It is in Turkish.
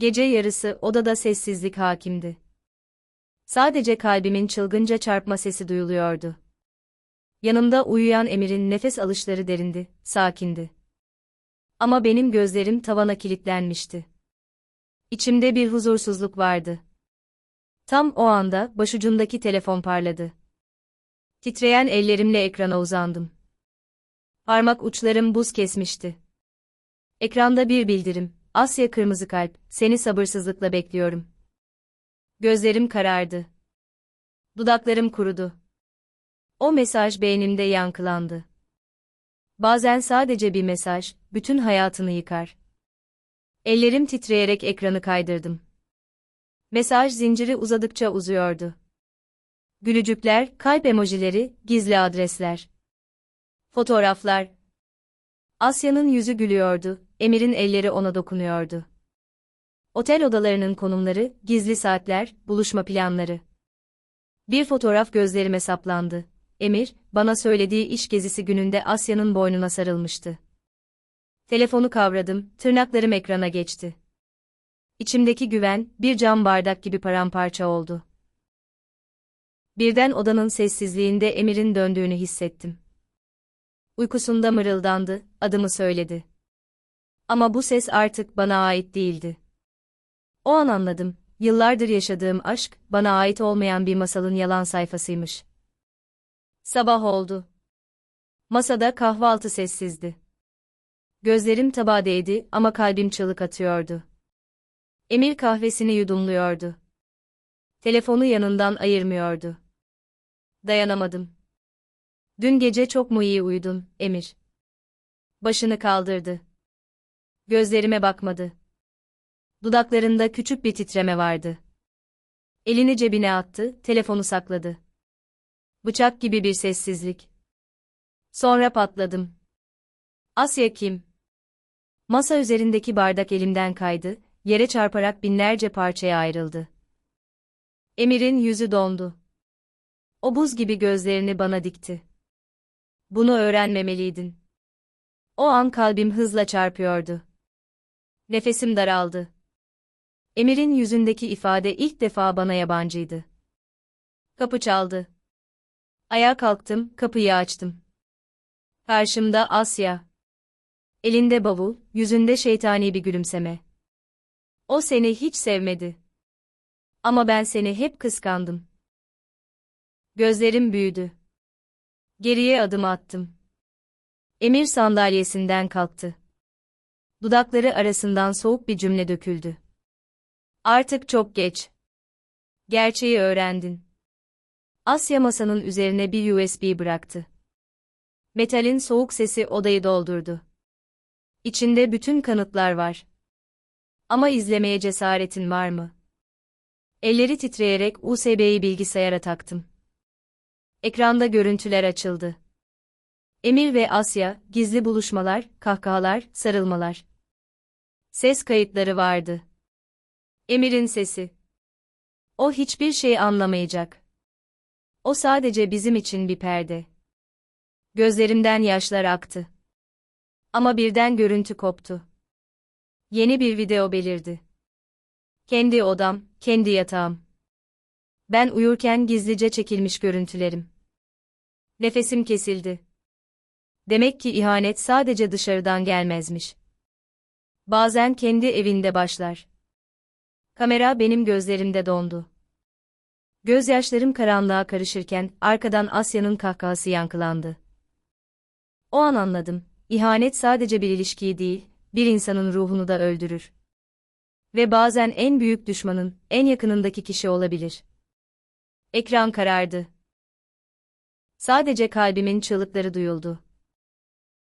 Gece yarısı odada sessizlik hakimdi. Sadece kalbimin çılgınca çarpma sesi duyuluyordu. Yanımda uyuyan Emir'in nefes alışları derindi, sakindi. Ama benim gözlerim tavana kilitlenmişti. İçimde bir huzursuzluk vardı. Tam o anda başucumdaki telefon parladı. Titreyen ellerimle ekrana uzandım. Parmak uçlarım buz kesmişti. Ekranda bir bildirim. Asya Kırmızı Kalp, seni sabırsızlıkla bekliyorum. Gözlerim karardı. Dudaklarım kurudu. O mesaj beynimde yankılandı. Bazen sadece bir mesaj, bütün hayatını yıkar. Ellerim titreyerek ekranı kaydırdım. Mesaj zinciri uzadıkça uzuyordu. Gülücükler, kalp emojileri, gizli adresler. Fotoğraflar. Asya'nın yüzü gülüyordu, Emir'in elleri ona dokunuyordu. Otel odalarının konumları, gizli saatler, buluşma planları. Bir fotoğraf gözlerime saplandı. Emir, bana söylediği iş gezisi gününde Asya'nın boynuna sarılmıştı. Telefonu kavradım, tırnaklarım ekrana geçti. İçimdeki güven, bir cam bardak gibi paramparça oldu. Birden odanın sessizliğinde Emir'in döndüğünü hissettim. Uykusunda mırıldandı, adımı söyledi. Ama bu ses artık bana ait değildi. O an anladım, yıllardır yaşadığım aşk, bana ait olmayan bir masalın yalan sayfasıymış. Sabah oldu. Masada kahvaltı sessizdi. Gözlerim tabağa değdi ama kalbim çığlık atıyordu. Emir kahvesini yudumluyordu. Telefonu yanından ayırmıyordu. Dayanamadım. Dün gece çok mu iyi uyudun, Emir? Başını kaldırdı. Gözlerime bakmadı. Dudaklarında küçük bir titreme vardı. Elini cebine attı, telefonu sakladı. Bıçak gibi bir sessizlik. Sonra patladım. Asya kim? Masa üzerindeki bardak elimden kaydı, yere çarparak binlerce parçaya ayrıldı. Emir'in yüzü dondu. O buz gibi gözlerini bana dikti. Bunu öğrenmemeliydin. O an kalbim hızla çarpıyordu. Nefesim daraldı. Emir'in yüzündeki ifade ilk defa bana yabancıydı. Kapı çaldı. Ayağa kalktım, kapıyı açtım. Karşımda Asya. Elinde bavul, yüzünde şeytani bir gülümseme. O seni hiç sevmedi. Ama ben seni hep kıskandım. Gözlerim büyüdü. Geriye adım attım. Emir sandalyesinden kalktı. Dudakları arasından soğuk bir cümle döküldü. Artık çok geç. Gerçeği öğrendin. Asya masanın üzerine bir USB bıraktı. Metalin soğuk sesi odayı doldurdu. İçinde bütün kanıtlar var. Ama izlemeye cesaretin var mı? Elleri titreyerek USB'yi bilgisayara taktım. Ekranda görüntüler açıldı. Emir ve Asya, gizli buluşmalar, kahkahalar, sarılmalar. Ses kayıtları vardı. Emir'in sesi. O hiçbir şey anlamayacak. O sadece bizim için bir perde. Gözlerimden yaşlar aktı. Ama birden görüntü koptu. Yeni bir video belirdi. Kendi odam, kendi yatağım. Ben uyurken gizlice çekilmiş görüntülerim. Nefesim kesildi. Demek ki ihanet sadece dışarıdan gelmezmiş. Bazen kendi evinde başlar. Kamera benim gözlerimde dondu. Gözyaşlarım karanlığa karışırken arkadan Asya'nın kahkahası yankılandı. O an anladım. İhanet sadece bir ilişkiyi değil, bir insanın ruhunu da öldürür. Ve bazen en büyük düşmanın, en yakınındaki kişi olabilir. Ekran karardı. Sadece kalbimin çığlıkları duyuldu.